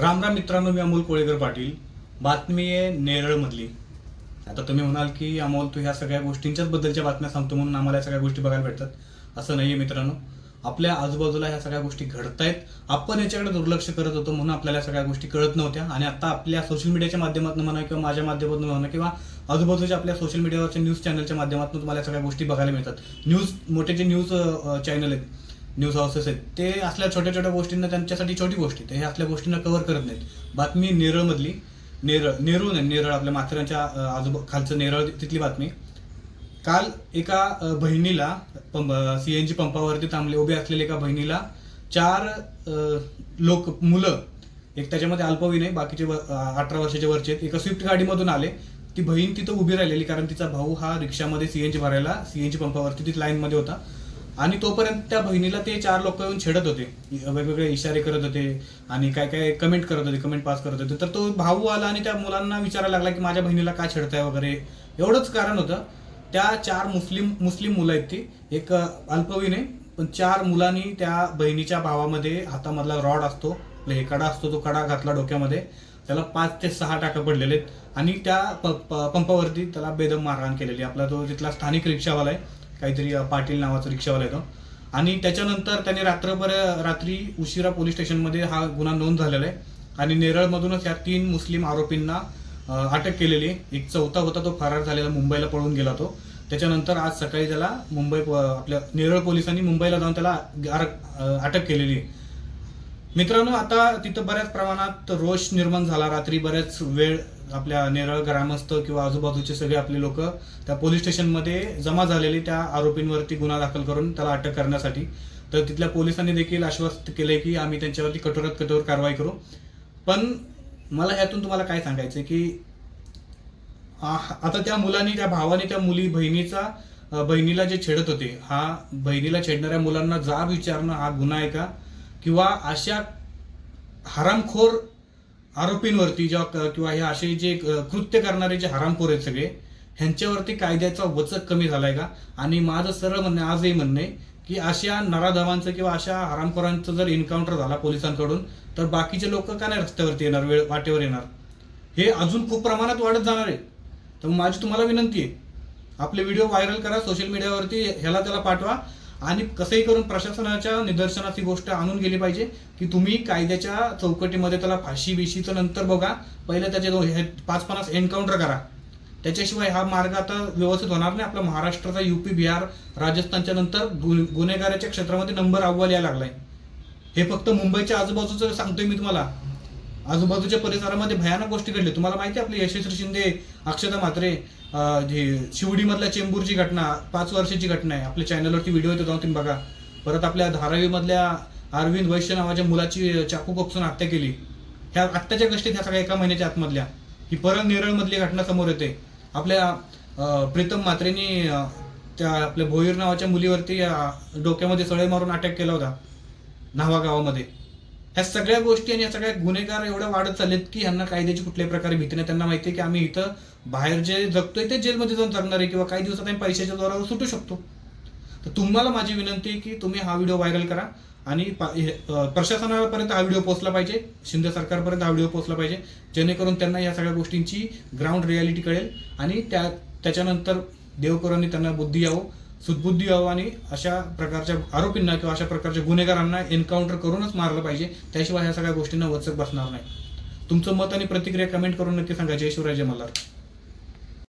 राम राम मित्रांनो मी अमोल कोळेकर पाटील. बातमी आहे नेरळमधली. आता तुम्ही म्हणाल की अमोल तू ह्या सगळ्या गोष्टींच्याच बद्दलच्या बातम्या सांगतो म्हणून आम्हाला या सगळ्या गोष्टी बघायला भेटतात. असं नाही आहे मित्रांनो. आपल्या आजूबाजूला ह्या सगळ्या गोष्टी घडतायत. आपण याच्याकडे दुर्लक्ष करत होतो म्हणून आपल्याला या सगळ्या गोष्टी कळत नव्हत्या. आणि आता आपल्या सोशल मीडियाच्या माध्यमातून म्हणा किंवा माझ्या माध्यमातून म्हणा किंवा आजूबाजूच्या आपल्या सोशल मीडियावरच्या न्यूज चॅनलच्या माध्यमातून तुम्हाला सगळ्या गोष्टी बघायला मिळतात. न्यूज मोठे जे न्यूज चॅनल आहेत न्यूज हाऊसेस आहेत. ते असल्या छोट्या छोट्या गोष्टींना त्यांच्यासाठी छोटी गोष्टी ते हे असल्या गोष्टींना कव्हर करत नाहीत. बातमी नेरळमधली. नेरळ नेरूळ नाही नेरळ आपल्या माथेरानच्या आजूबा खालचं नेरळ तिथली बातमी. काल एका बहिणीला पंप जी पंपावरती थांबले उभे असलेल्या एका बहिणीला चार लोक मुलं एक त्याच्यामध्ये अल्पवयीन आहे बाकीचे व- अठरा वर्षाच्या वरचे आहेत. एका स्विफ्ट गाडीमधून आले. ती बहीण तिथं उभी राहिलेली कारण तिचा भाऊ हा रिक्षामध्ये सीएनजी भरायला सीएनजी पंपावरती तिथे लाईनमध्ये होता. आणि तोपर्यंत त्या बहिणीला ते चार लोक येऊन छेडत होते. वेगवेगळे इशारे करत होते आणि काय काय कमेंट करत होते कमेंट पास करत होते. तर तो भाऊ आला आणि त्या मुलांना विचारायला लागला की माझ्या बहिणीला का छेडताय वगैरे. एवढंच कारण होतं. त्या चार मुस्लिम मुस्लिम मुलं आहेत ती. एक अल्पवीन अल्पवयीन आहे पण चार मुलांनी त्या बहिणीच्या भावामध्ये हातामधला रॉड असतो हे कडा असतो तो कडा घातला डोक्यामध्ये. त्याला पाच ते सहा टाका पडलेले आहेत. आणि त्या पंपावरती त्याला बेदम मारहाण केलेली आपला तो तिथला स्थानिक रिक्षावाला आहे. काहीतरी पाटील नावाचा रिक्षावाला येतो. आणि त्याच्यानंतर त्याने रात्रभर रात्री उशिरा पोलीस स्टेशनमध्ये हा गुन्हा नोंद झालेला आहे. आणि नेरळमधूनच या तीन मुस्लिम आरोपींना अटक केलेली आहे. एक चौथा होता तो फरार झालेला मुंबईला पळून गेला तो. त्याच्यानंतर आज सकाळी त्याला मुंबई प- आपल्या नेरळ पोलिसांनी मुंबईला जाऊन त्याला अटक केलेली आहे. मित्रांनो आता तिथं बऱ्याच प्रमाणात रोष निर्माण झाला. रात्री बऱ्याच वेळ आपल्या नेरळ ग्रामस्थ किंवा आजूबाजूचे सगळे आपले लोक त्या पोलीस स्टेशनमध्ये जमा झालेले त्या आरोपींवरती गुन्हा दाखल करून त्याला अटक करण्यासाठी. तर तिथल्या पोलिसांनी देखील आश्वस्त केले की आम्ही त्यांच्यावरती कठोरात कठोर कारवाई करू. पण मला ह्यातून तुम्हाला काय सांगायचं की आ- आता त्या मुलांनी त्या भावाने त्या मुली बहिणीचा बहिणीला जे छेडत होते हा बहिणीला छेडणाऱ्या मुलांना जाब विचारणं हा गुन्हा आहे का? किंवा अशा हरामखोर आरोपींवरती जेव्हा किंवा हे असे जे कृत्य करणारे जे हरामखोर आहेत सगळे ह्यांच्यावरती कायद्याचा वचक कमी झालाय का? आणि माझं सरळ म्हणणं आजही म्हणणं आहे की अशा नराधवांचं किंवा अशा हरामखोरांचं जर एन्काउंटर झाला पोलिसांकडून तर बाकीचे लोक का नाही रस्त्यावरती येणार वेळ वाटेवर येणार? हे अजून खूप प्रमाणात वाढत जाणार आहे. तर माझी तुम्हाला विनंती आहे आपले व्हिडिओ व्हायरल करा सोशल मीडियावरती ह्याला त्याला पाठवा. आणि कसंही करून प्रशासनाच्या निदर्शनास ही गोष्ट आणून गेली पाहिजे की तुम्ही कायद्याच्या चौकटीमध्ये त्याला फाशी बिशीचं नंतर बघा. पहिले त्याचे दोन- पाच पन्नास एन्काउंटर करा. त्याच्याशिवाय हा मार्ग आता व्यवस्थित होणार नाही. आपला महाराष्ट्राचा युपी बिहार राजस्थानच्या नंतर गुन्हेगाराच्या क्षेत्रामध्ये नंबर अव्वल यायला लागलाय. हे फक्त मुंबईच्या आजूबाजूचं सांगतोय मी तुम्हाला. आजूबाजूच्या परिसरामध्ये भयानक गोष्टी घडल्या तुम्हाला माहिती आहे आपली यशस्वी शिंदे अक्षता म्हात्रे जे शिवडीमधल्या चेंबूरची घटना पाच वर्षाची घटना आहे. आपल्या चॅनलवरती व्हिडिओ येतो जाऊन तुम्ही बघा. परत आपल्या धारावीमधल्या अरविंद वैश्य नावाच्या मुलाची चाकू कोपसून हत्या केली. ह्या आत्ताच्या गोष्टी ह्या सगळ्या एका महिन्याच्या आतमधल्या. ही परत नेरळमधली घटना समोर येते. आपल्या प्रीतम मात्रेनी त्या आपल्या भोईर नावाच्या मुलीवरती डोक्यामध्ये सळे मारून अटॅक केला होता. न्हावा गावामध्ये. ह्या सगळ्या गोष्टी आणि या सगळ्या गुन्हेगार एवढ्या वाढत चाललेत की ह्यांना कायद्याची कुठल्याही प्रकारे भीती नाही. त्यांना माहिती आहे की आम्ही इथं बाहेर जे जगतोय ते जेलमध्ये जाऊन जगणार आहे किंवा काही दिवसात आम्ही पैशाच्या जोरावर सुटू शकतो. तर तुम्हाला माझी विनंती आहे की तुम्ही हा व्हिडिओ व्हायरल करा आणि हे, प्रशासनापर्यंत हा व्हिडिओ पोहोचला पाहिजे शिंदे सरकारपर्यंत हा व्हिडिओ पोहोचला पाहिजे जेणेकरून त्यांना या सगळ्या गोष्टींची ग्राउंड रियालिटी कळेल आणि त्या त्याच्यानंतर देवकरांनी त्यांना बुद्धी यावं सुदबुद्धी यावं आणि अशा प्रकारच्या आरोपींना किंवा अशा प्रकारच्या गुन्हेगारांना एन्काउंटर करूनच मारलं पाहिजे. त्याशिवाय ह्या सगळ्या गोष्टींना वचक बसणार नाही. तुमचं मत आणि प्रतिक्रिया कमेंट करून नक्की सांगा. जय शिवराय जय मल्हार.